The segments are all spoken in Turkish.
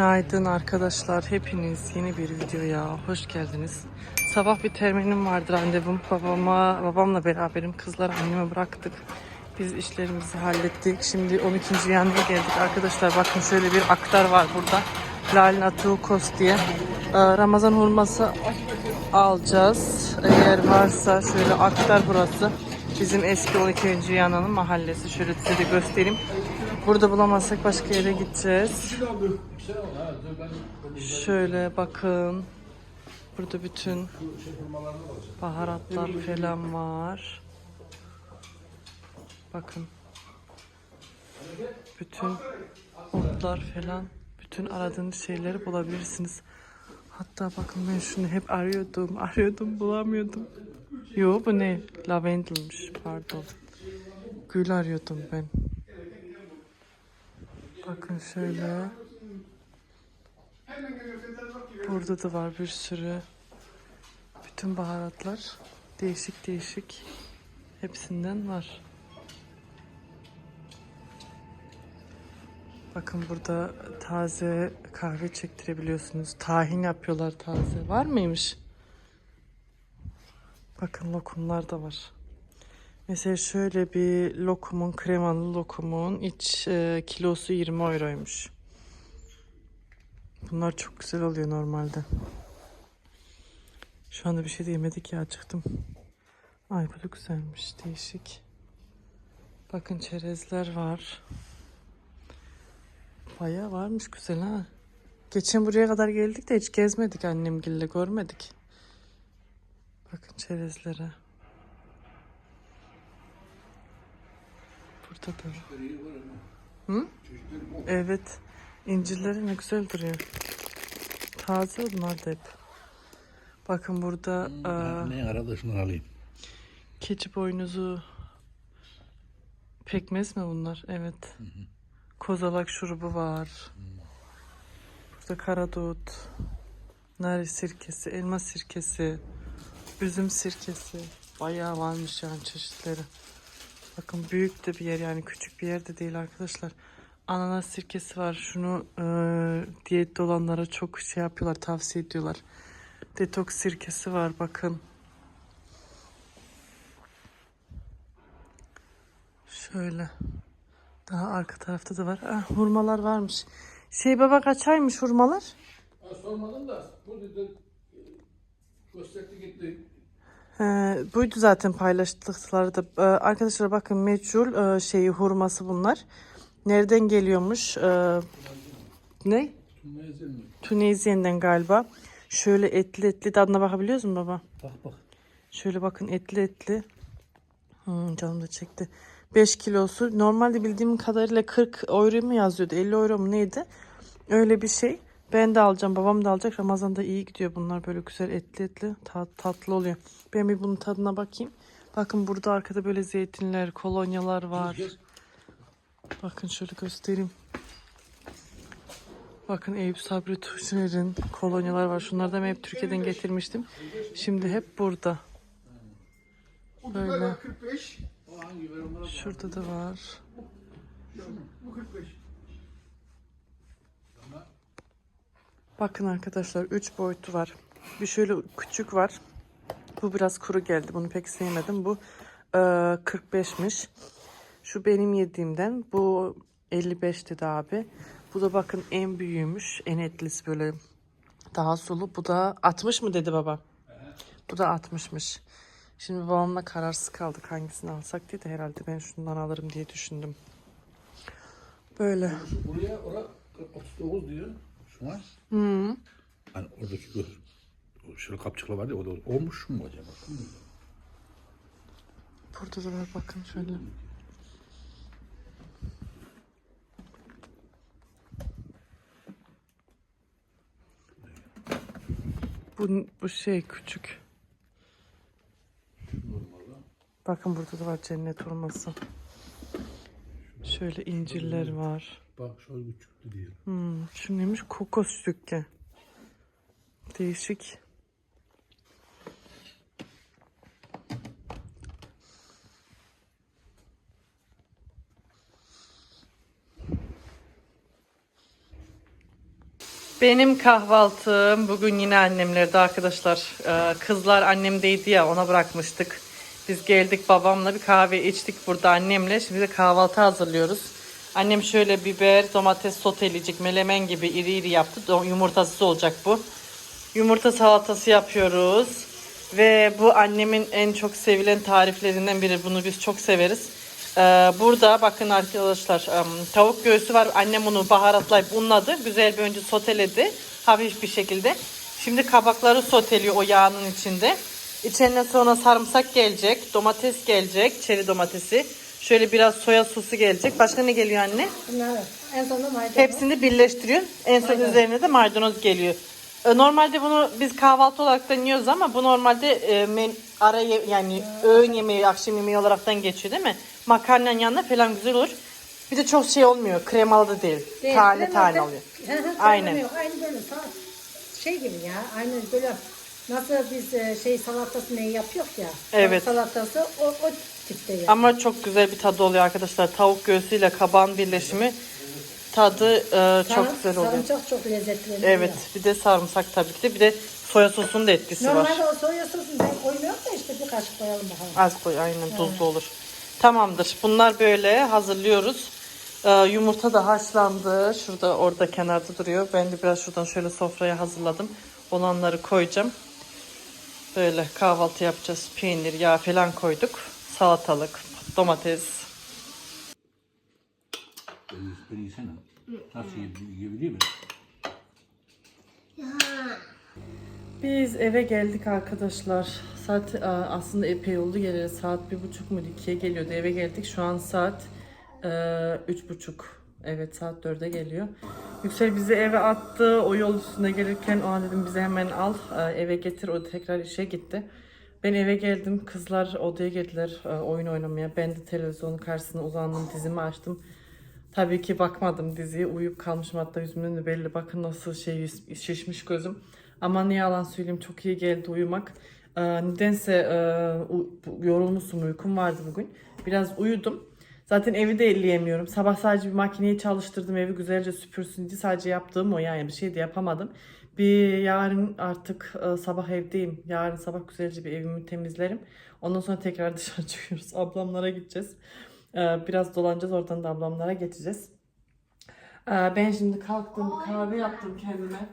Günaydın arkadaşlar. Hepiniz yeni bir videoya hoş geldiniz. Sabah bir terminim vardı randevum. Babama, babamla beraberim. Kızlar anneme bıraktık. Biz işlerimizi hallettik. Şimdi 12. yanına geldik. Arkadaşlar bakın şöyle bir aktar var burada. Lalin Atukos diye. Ee, Ramazan hurması alacağız. Eğer varsa şöyle aktar burası. Bizim eski 12. yananın mahallesi. Şöyle size de göstereyim. Burada bulamazsak başka yere gideceğiz. Şöyle bakın. Burada bütün baharatlar falan var. Bakın. Bütün otlar falan. Bütün aradığınız şeyleri bulabilirsiniz. Hatta bakın ben şunu hep arıyordum. Arıyordum bulamıyordum. Yo bu ne? Lavendelmiş pardon. Gül arıyordum ben. Bakın şöyle. Burada da var bir sürü. Bütün baharatlar değişik değişik. Hepsinden var. Bakın burada taze kahve çektirebiliyorsunuz. Tahin yapıyorlar taze. Var mıymış? Bakın lokumlar da var. Mesela şöyle bir lokumun, kremalı lokumun iç e, kilosu 20 euroymuş. Bunlar çok güzel oluyor normalde. Şu anda bir şey de yemedik ya acıktım. Ay bu da güzelmiş, değişik. Bakın çerezler var. Bayağı varmış güzel ha. Geçen buraya kadar geldik de hiç gezmedik annemgille görmedik. Bakın çerezlere. Burada da. Hı? Evet. İncirleri ne güzel duruyor. Taze bunlar da hep. Bakın burada eee, Ne arada şunu alayım. keçi boynuzu pekmez mi bunlar? Evet. Kozalak şurubu var. Burada karadut, nar sirkesi, elma sirkesi, üzüm sirkesi. Bayağı varmış yani çeşitleri. Bakın büyük de bir yer yani küçük bir yer de değil arkadaşlar. Ananas sirkesi var. Şunu e, diyette olanlara çok şey yapıyorlar, tavsiye ediyorlar. Detoks sirkesi var bakın. Şöyle. Daha arka tarafta da var. Ah, hurmalar varmış. Şey baba kaç aymış hurmalar? Ha, sormadım da bu dedi gösterdi gitti. He, buydu zaten paylaştıkları da. Ee, arkadaşlar bakın meçhul e, şeyi hurması bunlar. Nereden geliyormuş? Ee, ne? Tunizyen'den galiba. Şöyle etli etli tadına bakabiliyor musun baba? Bak bak. Şöyle bakın etli etli. Hmm, canım da çekti. 5 kilosu. Normalde bildiğim kadarıyla 40 euro mu yazıyordu? 50 euro mu neydi? Öyle bir şey. Ben de alacağım. Babam da alacak. Ramazan'da iyi gidiyor bunlar. Böyle güzel etli etli. tat- tatlı oluyor. Ben bir bunun tadına bakayım. Bakın burada arkada böyle zeytinler, kolonyalar var. Bakın şöyle göstereyim. Bakın Eyüp Sabri Tuşner'in kolonyalar var. Şunlardan ben hep Türkiye'den getirmiştim. Şimdi hep burada. Böyle. 45. O hangi ver onlara bak. Şurada da var. Bu 45. Bakın arkadaşlar 3 boyutu var. Bir şöyle küçük var. Bu biraz kuru geldi. Bunu pek sevmedim. Bu e, 45'miş. Şu benim yediğimden. Bu 55 dedi abi. Bu da bakın en büyüğümüş. En etlisi böyle daha sulu. Bu da 60 mı dedi baba? Bu da 60'mış. Şimdi babamla kararsız kaldık hangisini alsak diye de herhalde ben şundan alırım diye düşündüm. Böyle. Buraya ora 39 diyor. Şuna. Hı. Hani oradaki Şöyle kapçıkla vardı ya o da olmuş mu acaba? Burada da var bakın şöyle. Bu, bu şey küçük. Bakın burada da var cennet hurması. Şöyle incirler var. Bak şöyle küçüktü diyor. Hmm, şu neymiş? Kokos sükke. Değişik. Benim kahvaltım bugün yine annemlerde arkadaşlar. Ee, kızlar annemdeydi ya ona bırakmıştık. Biz geldik babamla bir kahve içtik burada annemle. Şimdi de kahvaltı hazırlıyoruz. Annem şöyle biber, domates soteleyecek melemen gibi iri iri yaptı. Yumurtasız olacak bu. Yumurta salatası yapıyoruz. Ve bu annemin en çok sevilen tariflerinden biri. Bunu biz çok severiz. Ee, burada bakın arkadaşlar tavuk göğsü var. Annem bunu baharatlayıp unladı. Güzel bir önce soteledi. Hafif bir şekilde. Şimdi kabakları soteliyor o yağının içinde. İçine sonra sarımsak gelecek. Domates gelecek. Çeri domatesi. Şöyle biraz soya sosu gelecek. Başka ne geliyor anne? Bunları en sonunda maydanoz. Hepsini birleştiriyor. En son üzerine de maydanoz geliyor. E, Normalde bunu biz kahvaltı olarak da yiyoruz ama bu normalde e, men, ara yani öğün yemeği, akşam yemeği olaraktan geçiyor değil mi? Makarnanın yanında falan güzel olur. Bir de çok şey olmuyor. Kremalı da değil. Değil, tane kremalı tane oluyor. Aynen. Aynı böyle şey gibi ya. Aynı böyle nasıl biz e, şey salatası ne yapıyoruz ya. Evet. Salatası o, o tipte ya. Ama çok güzel bir tadı oluyor arkadaşlar. Tavuk göğsüyle kabağın birleşimi tadı e, çok Sarım- güzel oluyor. Sarımsak çok lezzetli oluyor. Evet. Bir de sarımsak tabii ki de. Bir de soya sosunun da etkisi var. Normalde o soya sosunu ben koymuyorum da işte bir kaşık koyalım bakalım. Az koy aynen tuzlu olur. Tamamdır. Bunlar böyle hazırlıyoruz. Ee, yumurta da haşlandı. Şurada orada kenarda duruyor. Ben de biraz şuradan şöyle sofraya hazırladım. Olanları koyacağım. Böyle kahvaltı yapacağız. Peynir, yağ falan koyduk. Salatalık, domates. Beni, beni yesene. Nasıl yiye- yiyebiliyor musun? Biz eve geldik arkadaşlar. Saat e, aslında epey oldu geleli. Saat bir buçuk mu ikiye geliyordu. Eve geldik. Şu an saat e, üç buçuk. Evet saat dörde geliyor. Yüksel bizi eve attı. O yol üstünde gelirken o an dedim bizi hemen al e, eve getir. O tekrar işe gitti. Ben eve geldim. Kızlar odaya geldiler e, oyun oynamaya. Ben de televizyonun karşısına uzandım. Dizimi açtım. Tabii ki bakmadım diziye. Uyuyup kalmışım hatta yüzümden de belli. Bakın nasıl şey şişmiş gözüm. Ama ne yalan söyleyeyim çok iyi geldi uyumak. Ee, nedense e, yorulmuşum uykum vardı bugün. Biraz uyudum. Zaten evi de elleyemiyorum. Sabah sadece bir makineyi çalıştırdım evi güzelce süpürsün diye sadece yaptığım o yani bir şey de yapamadım. Bir yarın artık e, sabah evdeyim. Yarın sabah güzelce bir evimi temizlerim. Ondan sonra tekrar dışarı çıkıyoruz. Ablamlara gideceğiz. Ee, biraz dolanacağız oradan da ablamlara geçeceğiz. Ee, ben şimdi kalktım kahve yaptım kendime.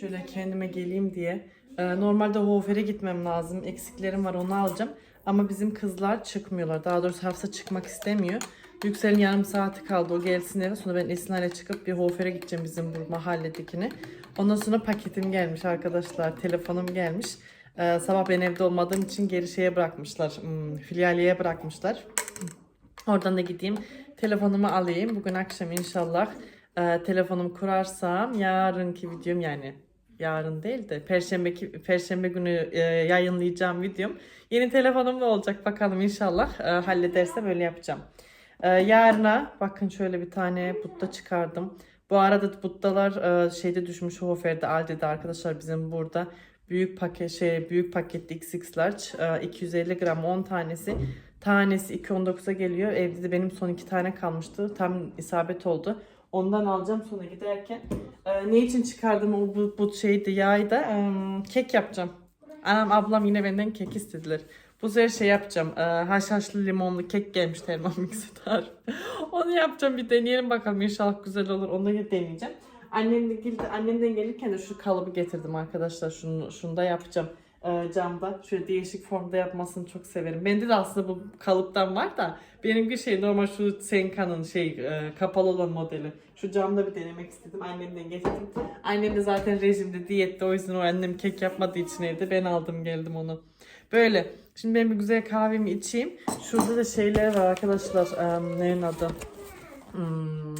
Şöyle kendime geleyim diye. Ee, normalde Hofer'e gitmem lazım. Eksiklerim var onu alacağım. Ama bizim kızlar çıkmıyorlar. Daha doğrusu Hafsa çıkmak istemiyor. Yüksel'in yarım saati kaldı. O gelsin eve. Sonra ben Esina'yla çıkıp bir Hofer'e gideceğim bizim bu mahalledekine. Ondan sonra paketim gelmiş arkadaşlar. Telefonum gelmiş. Ee, sabah ben evde olmadığım için geri şeye bırakmışlar. Hmm, filialeye bırakmışlar. Oradan da gideyim. Telefonumu alayım. Bugün akşam inşallah e, telefonumu kurarsam yarınki videom yani yarın değil de perşembe perşembe günü e, yayınlayacağım videom yeni telefonumda olacak bakalım inşallah e, halledersem öyle yapacağım. E, yarına bakın şöyle bir tane butta çıkardım. Bu arada buttalar e, şeyde düşmüş Hofer'de Aldi'de arkadaşlar bizim burada büyük paket şey büyük paketli XX large e, 250 gram 10 tanesi tanesi 2.19'a geliyor. Evde de benim son iki tane kalmıştı. Tam isabet oldu. Ondan alacağım sonra giderken. E, ne için çıkardım o bu, bu şeydi yağı da e, kek yapacağım. Anam ablam yine benden kek istediler. Bu sefer şey yapacağım. E, haşhaşlı limonlu kek gelmiş Thermomix'e tarif. Onu yapacağım bir deneyelim bakalım inşallah güzel olur. Onu da deneyeceğim. Annem de geldi, annemden gelirken de şu kalıbı getirdim arkadaşlar. Şunu, şunu da yapacağım camda. Şöyle değişik formda yapmasını çok severim. Bende de aslında bu kalıptan var da benimki şey normal şu Senka'nın şey e, kapalı olan modeli. Şu camda bir denemek istedim. Annemden getirdim. Annem de zaten rejimde diyette o yüzden o annem kek yapmadığı için evde ben aldım geldim onu. Böyle. Şimdi ben bir güzel kahvemi içeyim. Şurada da şeyler var arkadaşlar. E, neyin adı? Hmm,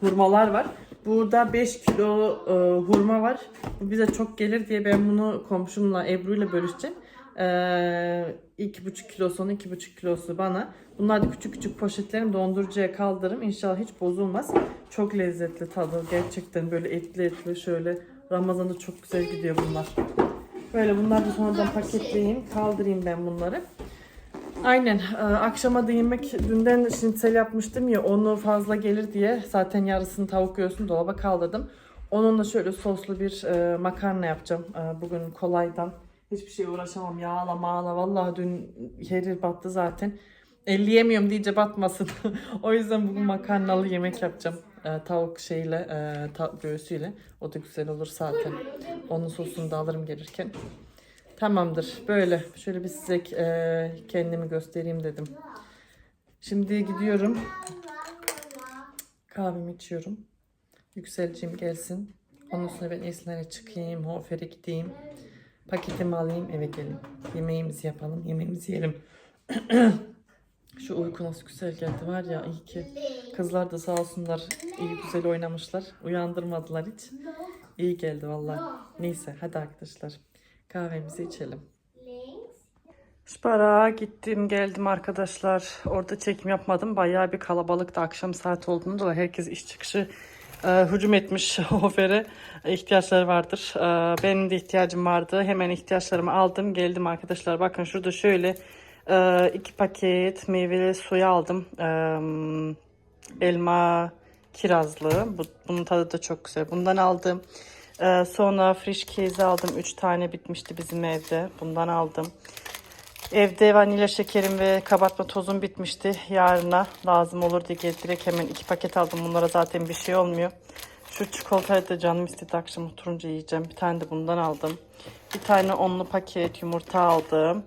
hurmalar var. Burada 5 kilo e, hurma var. Bu bize çok gelir diye ben bunu komşumla Ebru ile bölüşeceğim. E, 2,5 kilosunu 2,5 kilosu bana. Bunlar da küçük küçük poşetlerim dondurucuya kaldırırım. İnşallah hiç bozulmaz. Çok lezzetli tadı. Gerçekten böyle etli etli şöyle. Ramazan'da çok güzel gidiyor bunlar. Böyle bunları da sonradan paketleyeyim. Kaldırayım ben bunları. Aynen. Ee, akşama da yemek dünden şinitsel yapmıştım ya onu fazla gelir diye zaten yarısını tavuk göğsünü dolaba kaldırdım. Onunla şöyle soslu bir e, makarna yapacağım. E, bugün kolaydan. Hiçbir şeye uğraşamam. Yağla mağla. Vallahi dün her battı zaten. Elleyemiyorum deyince batmasın. o yüzden bugün makarnalı yemek yapacağım. E, tavuk şeyle, e, ta- göğsüyle. O da güzel olur zaten. Onun sosunu da alırım gelirken. Tamamdır. Böyle. Şöyle bir size e, kendimi göstereyim dedim. Şimdi gidiyorum. Kahvemi içiyorum. Yükselciğim gelsin. Ondan sonra ben Esinler'e çıkayım. Hofer'e gideyim. Paketimi alayım eve geleyim. Yemeğimizi yapalım. Yemeğimizi yiyelim. Şu uyku nasıl güzel geldi var ya iyi ki. Kızlar da sağ olsunlar iyi güzel oynamışlar. Uyandırmadılar hiç. İyi geldi vallahi. Neyse hadi arkadaşlar. Kahvemizi içelim. Spara gittim geldim arkadaşlar. Orada çekim yapmadım. Bayağı bir kalabalıktı. Akşam saat olduğunda da herkes iş çıkışı e, hücum etmiş ofere. ihtiyaçları vardır. E, benim de ihtiyacım vardı. Hemen ihtiyaçlarımı aldım. Geldim arkadaşlar. Bakın şurada şöyle e, iki paket meyveli suyu aldım. E, elma kirazlı. Bu, bunun tadı da çok güzel. Bundan aldım. E, sonra fresh case aldım. Üç tane bitmişti bizim evde. Bundan aldım. Evde vanilya şekerim ve kabartma tozum bitmişti. Yarına lazım olur diye direkt hemen iki paket aldım. Bunlara zaten bir şey olmuyor. Şu çikolatayı da canım istedi akşam oturunca yiyeceğim. Bir tane de bundan aldım. Bir tane onlu paket yumurta aldım.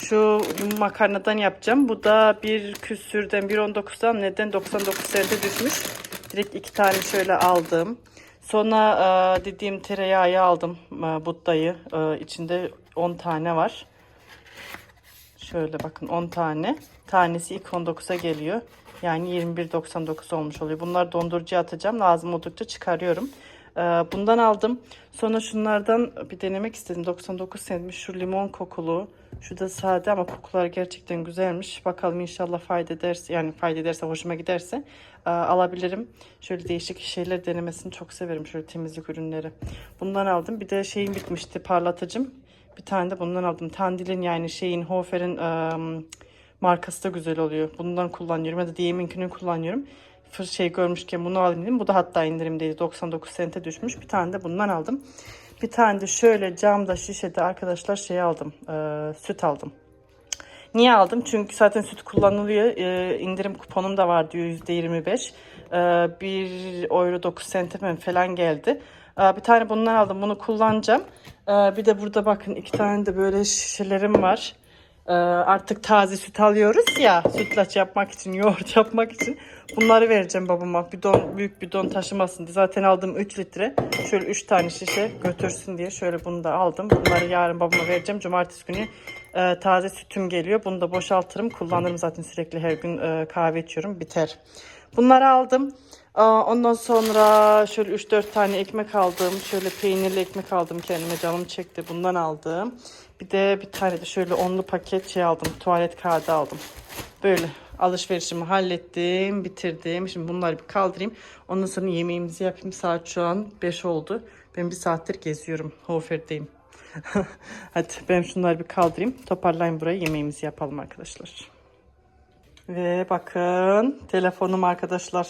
Şu makarnadan yapacağım. Bu da bir küsürden 1.19'dan neden 99 sente düşmüş. Direkt iki tane şöyle aldım. Sonra e, dediğim tereyağı aldım. E, buttayı. E, içinde 10 tane var. Şöyle bakın 10 tane. Tanesi ilk 19'a geliyor. Yani 21.99 olmuş oluyor. Bunları dondurucuya atacağım. Lazım oldukça çıkarıyorum. Ee, bundan aldım. Sonra şunlardan bir denemek istedim. 99 centmiş. Şu limon kokulu. Şu da sade ama kokular gerçekten güzelmiş. Bakalım inşallah fayda ederse yani fayda ederse hoşuma giderse e, alabilirim. Şöyle değişik şeyler denemesini çok severim. Şöyle temizlik ürünleri. Bundan aldım. Bir de şeyim bitmişti parlatıcım. Bir tane de bundan aldım. Tandil'in yani şeyin Hofer'in markası da güzel oluyor. Bundan kullanıyorum ya da DM'inkini kullanıyorum. Şey görmüşken bunu alayım dedim. Bu da hatta indirimdeydi. 99 sente düşmüş. Bir tane de bundan aldım. Bir tane de şöyle camda şişede arkadaşlar şey aldım. e, süt aldım. Niye aldım? Çünkü zaten süt kullanılıyor. Ee, indirim kuponum da var diyor %25. Ee, 1 euro 9 sentime falan geldi. Ee, bir tane bundan aldım. Bunu kullanacağım. Ee, bir de burada bakın iki tane de böyle şişelerim var. Ee, artık taze süt alıyoruz ya sütlaç yapmak için, yoğurt yapmak için. Bunları vereceğim babama. Bidon, büyük bidon taşımasın diye. Zaten aldım 3 litre. Şöyle 3 tane şişe götürsün diye. Şöyle bunu da aldım. Bunları yarın babama vereceğim. Cumartesi günü e, taze sütüm geliyor. Bunu da boşaltırım. Kullanırım zaten sürekli her gün e, kahve içiyorum. Biter. Bunları aldım. Ondan sonra şöyle 3-4 tane ekmek aldım. Şöyle peynirli ekmek aldım kendime canım çekti. Bundan aldım. Bir de bir tane de şöyle onlu paket şey aldım. Tuvalet kağıdı aldım. Böyle alışverişimi hallettim, bitirdim. Şimdi bunları bir kaldırayım. Ondan sonra yemeğimizi yapayım. Saat şu an 5 oldu. Ben bir saattir geziyorum. Hofer'deyim. Hadi ben şunları bir kaldırayım. Toparlayayım burayı. Yemeğimizi yapalım arkadaşlar. Ve bakın telefonum arkadaşlar.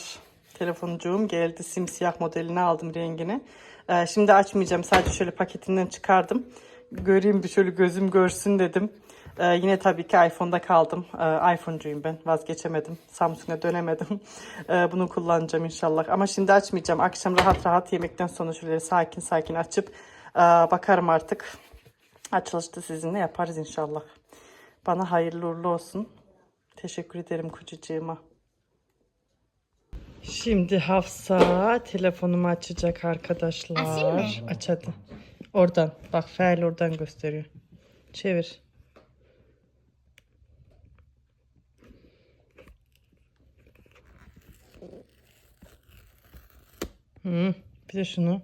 Telefoncuğum geldi. Simsiyah modelini aldım rengini. Ee, şimdi açmayacağım. Sadece şöyle paketinden çıkardım. Göreyim bir şöyle gözüm görsün dedim. Ee, yine tabii ki iPhone'da kaldım. Ee, iPhone'cuyum ben. Vazgeçemedim. Samsung'a dönemedim. Ee, bunu kullanacağım inşallah. Ama şimdi açmayacağım. Akşam rahat rahat yemekten sonra şöyle sakin sakin açıp e, bakarım artık. Açılışta sizinle yaparız inşallah. Bana hayırlı uğurlu olsun. Teşekkür ederim kucacığıma. Şimdi Hafsa telefonumu açacak arkadaşlar. Açayım mı? Aç hadi. Oradan. Bak fail oradan gösteriyor. Çevir. Hı, bir de şunu.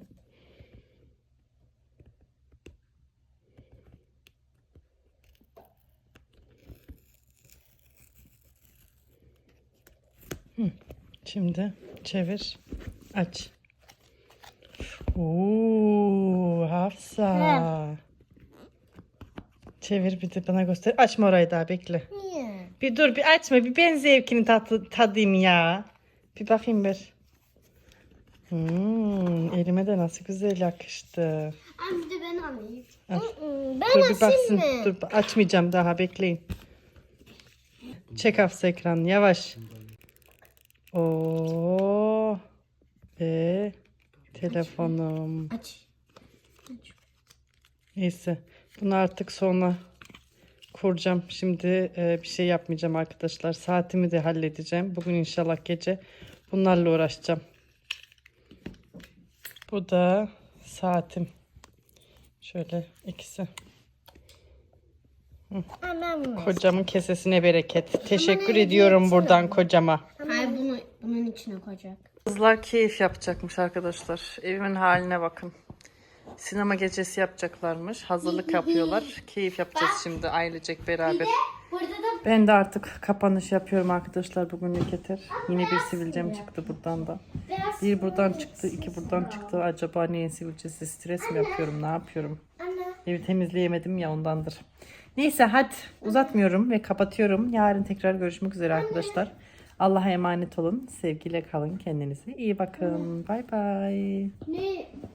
Şimdi çevir. Aç. Oo, Hafsa. Çevir bir de bana göster. Açma orayı daha bekle. Niye? Bir dur bir açma. Bir ben zevkini tadı, tadayım ya. Bir bakayım bir. Hmm, elime de nasıl güzel yakıştı. De ben alayım. Al. Ben Dur bir baksın. mı? Dur açmayacağım daha bekleyin. Çek hafıza ekranı yavaş. Oo. Ve telefonum. Aç. Neyse. Bunu artık sonra kuracağım. Şimdi e, bir şey yapmayacağım arkadaşlar. Saatimi de halledeceğim. Bugün inşallah gece bunlarla uğraşacağım. Bu da saatim. Şöyle ikisi. Kocamın kesesine bereket. Teşekkür ediyorum buradan kocama. Hayır bunu bunun içine koyacak. Kızlar keyif yapacakmış arkadaşlar. Evimin haline bakın. Sinema gecesi yapacaklarmış. Hazırlık yapıyorlar. Keyif yapacağız şimdi ailecek beraber. Ben de artık kapanış yapıyorum arkadaşlar. Bugünlük yeter. Yine bir sivilcem çıktı buradan da. Bir buradan çıktı, iki buradan çıktı. Acaba niye sivilcesi stres mi yapıyorum, ne yapıyorum? anne. Evi temizleyemedim ya ondandır. Neyse hadi uzatmıyorum ve kapatıyorum. Yarın tekrar görüşmek üzere arkadaşlar. Allah'a emanet olun. Sevgiyle kalın. Kendinize iyi bakın. Bay bay. Ne?